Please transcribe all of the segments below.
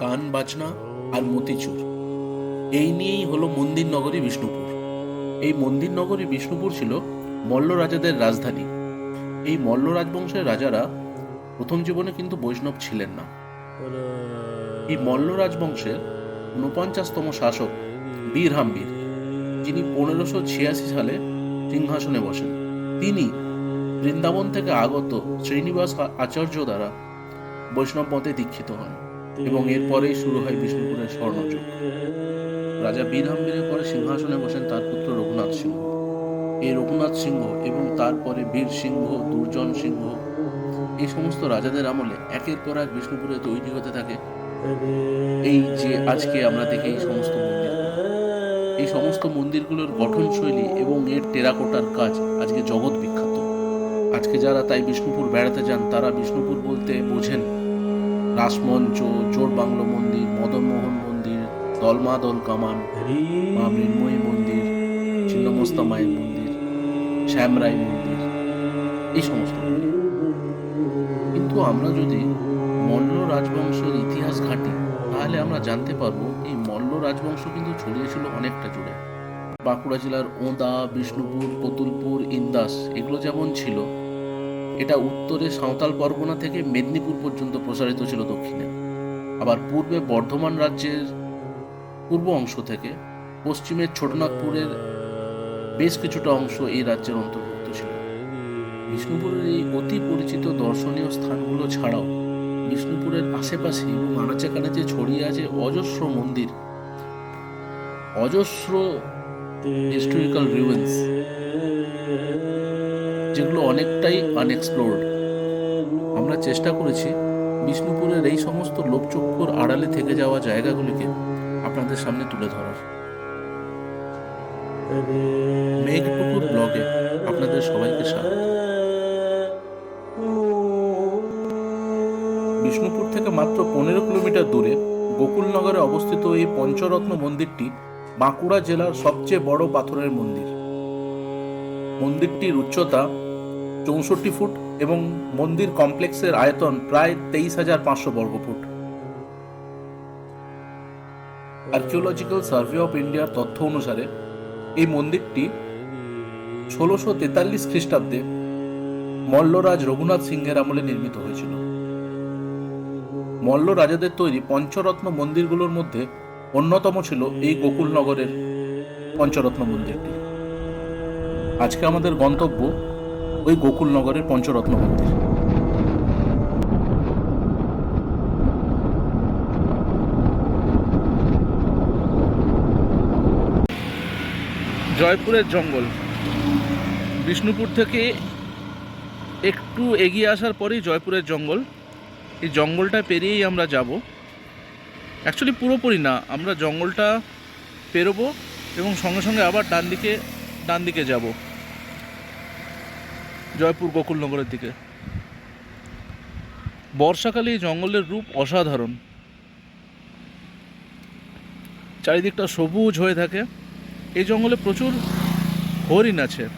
গান, বাজনা আর মতিচুর। এই নিয়েই হলো মন্দির নগরী বিষ্ণুপুর। এই মন্দির নগরী বিষ্ণুপুর ছিল মল্ল রাজাদের রাজধানী। এই মল্ল রাজবংশের রাজারা প্রথম জীবনে কিন্তু বৈষ্ণব ছিলেন না। এই মল্ল রাজবংশের ঊনপঞ্চাশতম শাসক বীর হাম্বীর যিনি পনেরোশো ছিয়াশি সালে সিংহাসনে বসেন। তিনি বৃন্দাবন থেকে আগত শ্রীনিবাস আচার্য দ্বারা বৈষ্ণব মতে দীক্ষিত হন। এবং এরপরেই শুরু হয় বিষ্ণুপুরের স্বর্ণযুগ। রাজা বীর হাম্বীরের পরে সিংহাসনে বসেন তার পুত্র রঘুনাথ সিংহ। এই রঘুনাথ সিংহ এবং তারপরে বীর সিংহ, দুর্জন সিংহ, এই সমস্ত রাজাদের আমলে একের পর এক বিষ্ণুপুরে তৈরি হতে থাকে। এই যে আজকে আমরা দেখি এই সমস্ত মন্দির। এই সমস্ত মন্দিরগুলোর গঠনশৈলী এবং এর টেরাকোটার কাজ আজকে জগৎ বিখ্যাত। আজকে যারা তাই বিষ্ণুপুর বেড়াতে যান, তারা বিষ্ণুপুর বলতে বোঝেন রাসমঞ্চ জোর বাংলো মন্দির, মদনমোহন মন্দির দলমা দল কামান মা মৃন্ময়ী মন্দির ছিন্নমস্তা মায়ের মন্দির, শ্যামরাই মন্দির, এই সমস্ত কিন্তু আমরা যদি মল্ল রাজবংশের ইতিহাস ঘাঁটি, তাহলে আমরা জানতে পারব এই মল্ল রাজবংশ কিন্তু ছড়িয়েছিল অনেকটা জুড়ে। বাঁকুড়া জেলার ওঁদা, বিষ্ণুপুর কতুলপুর ইন্দাস, এগুলো যেমন ছিল এটা উত্তরে সাঁওতাল পরগনা থেকে মেদিনীপুর পর্যন্ত প্রসারিত ছিল দক্ষিণে। আবার পূর্বে বর্ধমান রাজ্যের পূর্ব অংশ থেকে পশ্চিমের ছোটনাগপুরের বেশ কিছুটা অংশ এই রাজ্যের অন্তর্ভুক্ত ছিল। বিষ্ণুপুরের এই অতি পরিচিত দর্শনীয় স্থানগুলো ছাড়াও বিষ্ণুপুরের আশেপাশে এবং আনাচে কানাচে ছড়িয়ে আছে অজস্র মন্দির, অজস্র হিস্টোরিক্যাল রিউয়েন্স যেগুলো অনেকটাই আনএক্সপ্লোর্ড আমরা চেষ্টা করেছি বিষ্ণুপুরের এই সমস্ত লোকচক্ষুর আড়ালে থেকে যাওয়া জায়গাগুলিকে আপনাদের সামনে তুলে ধরার। মেঘপুকুর ব্লগে আপনাদের সবাইকে স্বাগত। বিষ্ণুপুর থেকে মাত্র পনেরো কিলোমিটার দূরে গোকুলনগরে অবস্থিত এই পঞ্চরত্ন মন্দিরটি বাঁকুড়া জেলার সবচেয়ে বড় পাথরের মন্দির। মন্দিরটির উচ্চতা চৌষট্টি ফুট এবং মন্দির কমপ্লেক্সের আয়তন প্রায় তেইশ হাজার পাঁচশো বর্গফুট আর্কিওলজিক্যাল সার্ভে অফ ইন্ডিয়ার তথ্য অনুসারে, এই মন্দিরটি ষোলোশো তেতাল্লিশ খ্রিস্টাব্দে মল্লরাজ রঘুনাথ সিংহের আমলে নির্মিত হয়েছিল। মল্ল রাজাদের তৈরি পঞ্চরত্ন মন্দিরগুলোর মধ্যে অন্যতম ছিল এই গোকুলনগরের পঞ্চরত্ন মন্দিরটি। আজকে আমাদের গন্তব্য ওই গোকুলনগরের পঞ্চরত্ন মন্দির। জয়পুরের জঙ্গল। বিষ্ণুপুর থেকে একটু এগিয়ে আসার পরেই জয়পুরের জঙ্গল। এই জঙ্গলটা পেরিয়েই আমরা যাব। অ্যাকচুয়ালি পুরোপুরি না, আমরা জঙ্গলটা পেরোবো এবং সঙ্গে সঙ্গে আবার ডান দিকে ডান দিকে যাব। জয়পুর গোকুলনগরের দিকে। বর্ষাকালে এই জঙ্গলের রূপ অসাধারণ। চারিদিকটা সবুজ হয়ে থাকে। এই জঙ্গলে প্রচুর হরিণ আছে।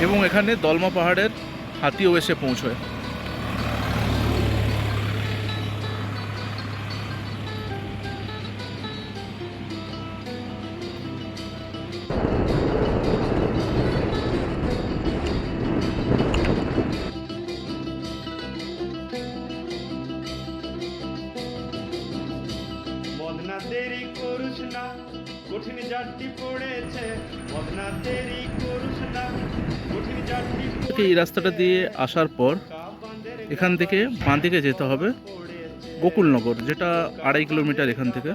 এবং এখানে দলমা পাহাড়ের হাতিও এসে পৌঁছয়। এই রাস্তাটা দিয়ে আসার পর এখান থেকে বাঁ দিকে যেতে হবে গোকুলনগর, যেটা আড়াই কিলোমিটার এখান থেকে।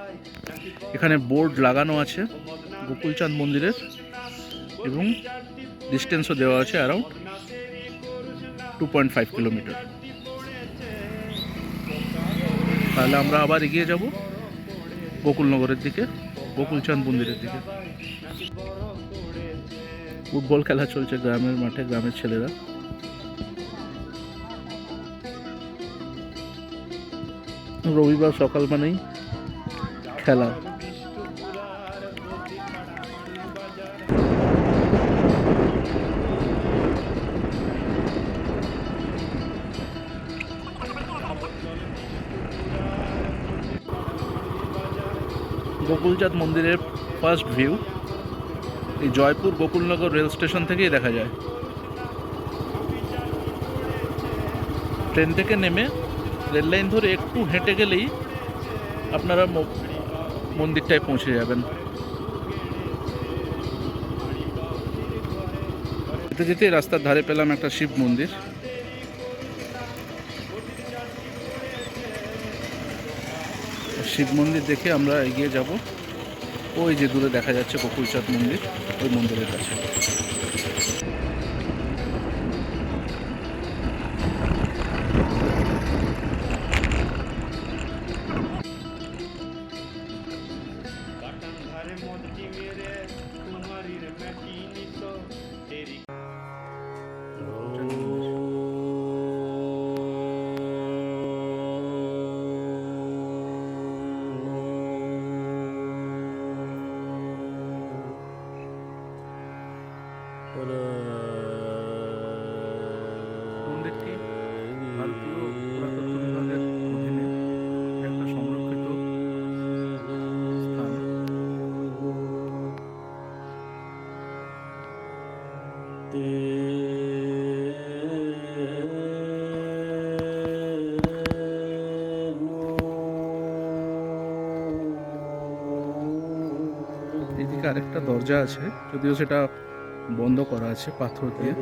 এখানে বোর্ড লাগানো আছে গোকুলচাঁদ মন্দিরের এবং ডিস্টেন্সও দেওয়া আছে around two point five kilometre তাহলে আমরা আবার এগিয়ে যাব গোকুলনগরের দিকে, গোকুলচাঁদ মন্দিরের দিকে। ফুটবল খেলা চলছে গ্রামের মাঠে, গ্রামের ছেলেরা। রবিবার সকাল মানেই খেলা। গোকুলচাঁদ মন্দিরের ফার্স্ট ভিউ এই জয়পুর গোকুলনগর রেল স্টেশন থেকেই দেখা যায়। ট্রেন থেকে নেমে রেল লাইন ধরে একটু হেঁটে গেলেই আপনারা মন্দিরটায় পৌঁছে যাবেন। যেতে যেতে রাস্তার ধারে পেলাম একটা শিব মন্দির। শিব মন্দির দেখে আমরা এগিয়ে যাব। ওই যে দূরে দেখা যাচ্ছে কপুরচাঁদ মন্দির ওই মন্দিরের কাছে। আরেকটা দরজা আছে যদিও সেটা বন্ধ করা আছে পাথর দিয়ে।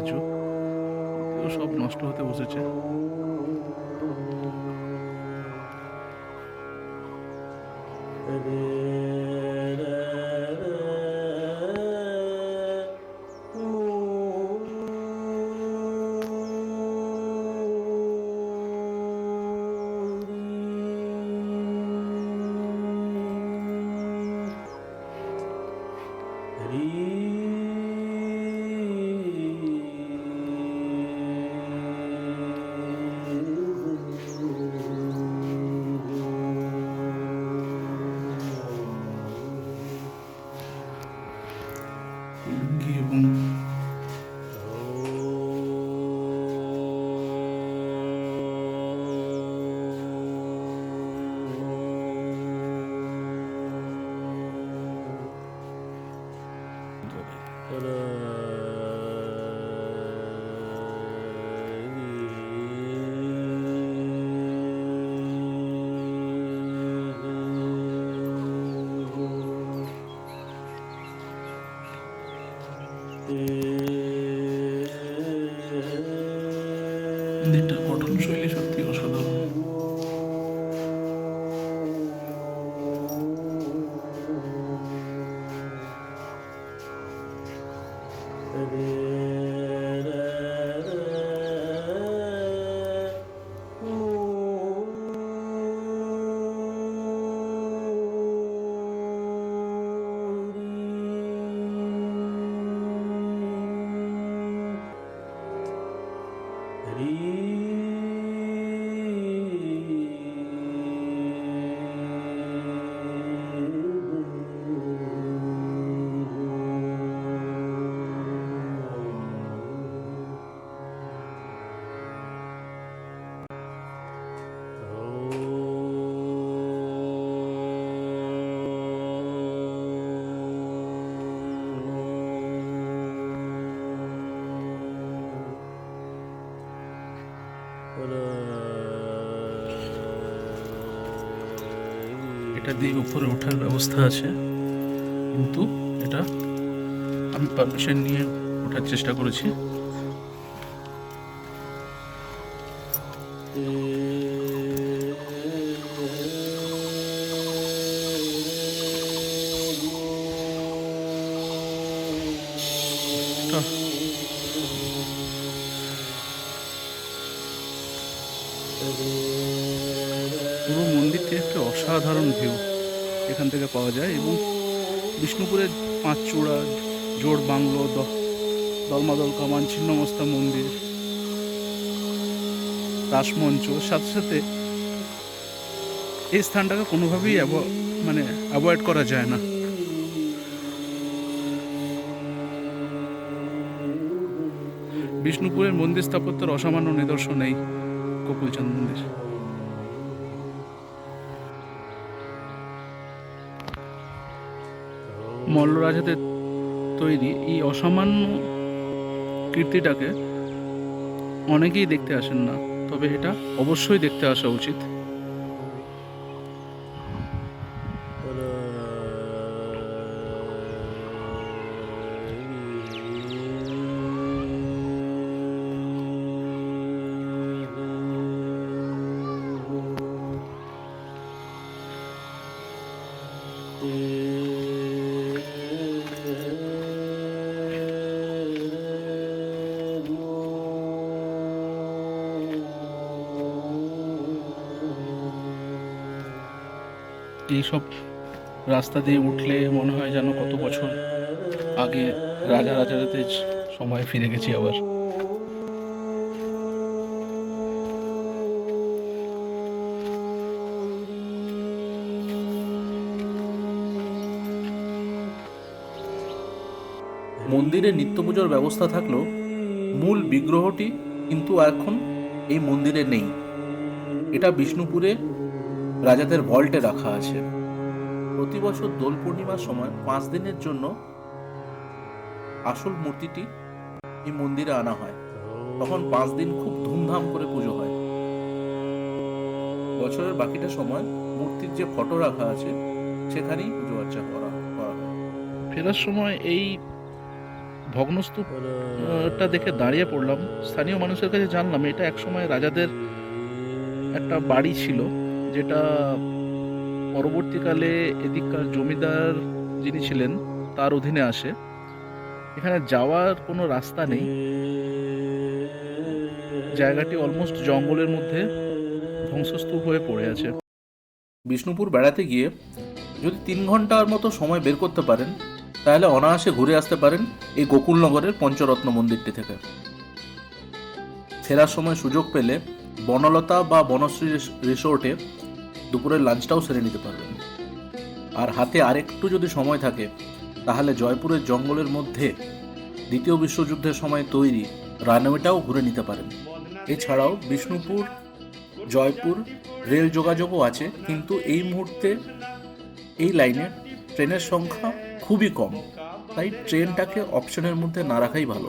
কারুকার্য সব নষ্ট হতে বসেছে। এটা দিয়ে উপরে ওঠার ব্যবস্থা আছে। কিন্তু এটা আমি পারমিশন নিয়ে ওঠার চেষ্টা করেছি। এখান থেকে পাওয়া যায় এবং বিষ্ণুপুরের পাঁচ চূড়া জোড় বাংলো দলমাদল, কামান, ছিন্নমস্তা মন্দির, রাসমঞ্চ। সাথে সাথে এই স্থানটাকে কোনোভাবেই মানে অ্যাভয়েড করা যায় না। বিষ্ণুপুরের মন্দির স্থাপত্যের অসামান্য নিদর্শন এই কপুলচাঁদ মন্দির। মল্ল রাজাদের তৈরি এই অসামান্য কীর্তিটাকে অনেকেই দেখতে আসেন না, তবে এটা অবশ্যই দেখতে আসা উচিত। এইসব রাস্তা দিয়ে উঠলে মনে হয় যেন কত বছর আগে রাজা রাজাদের সময় ফিরে গেছি আবার। মন্দিরে নিত্য পুজোর ব্যবস্থা থাকলেও মূল বিগ্রহটি কিন্তু এখন এই মন্দিরে নেই। এটা বিষ্ণুপুরে রাজাদের ভল্টে রাখা আছে। প্রতি বছর দোল পূর্ণিমার সময় পাঁচ দিনের জন্য আসল মূর্তিটি এই মন্দিরে আনা হয়। তখন পাঁচ দিন খুব ধুমধাম করে পুজো হয়। বছরের বাকিটা সময় মূর্তির যে ফটো রাখা আছে, সেখানেই পুজো আর্চা করা করা হয়। ফেরার সময় এই ভগ্নস্তূপটা দেখে দাঁড়িয়ে পড়লাম। স্থানীয় মানুষের কাছে জানলাম, এটা একসময় রাজাদের একটা বাড়ি ছিল। যেটা পরবর্তীকালে এদিককার জমিদার যিনি ছিলেন, তার অধীনে আসে। এখানে যাওয়ার কোনো রাস্তা নেই। জায়গাটি অলমোস্ট জঙ্গলের মধ্যে ধ্বংসস্তূপ হয়ে পড়ে আছে। বিষ্ণুপুর বেড়াতে গিয়ে যদি তিন ঘণ্টার মতো সময় বের করতে পারেন, তাহলে অনায়াসে ঘুরে আসতে পারেন এই গোকুলনগরের পঞ্চরত্ন মন্দিরটি থেকে। ফেরার সময় সুযোগ পেলে বনলতা বা বনশ্রী রিসোর্টে দুপুরের লাঞ্চটাও সেরে নিতে পারবেন আর হাতে আরেকটু যদি সময় থাকে, তাহলে জয়পুরের জঙ্গলের মধ্যে দ্বিতীয় বিশ্বযুদ্ধের সময় তৈরি রানওয়েটাও ঘুরে নিতে পারেন। এছাড়াও বিষ্ণুপুর, জয়পুর রেল যোগাযোগও আছে, কিন্তু এই মুহূর্তে এই লাইনে ট্রেনের সংখ্যা খুবই কম। তাই ট্রেনটাকে অপশনের মধ্যে না রাখাই ভালো।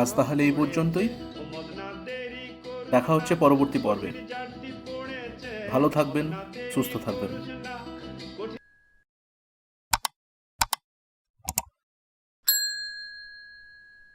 আজ তাহলে এই পর্যন্তই। দেখা হচ্ছে পরবর্তী পর্বে। ভালো থাকবেন সুস্থ থাকবেন।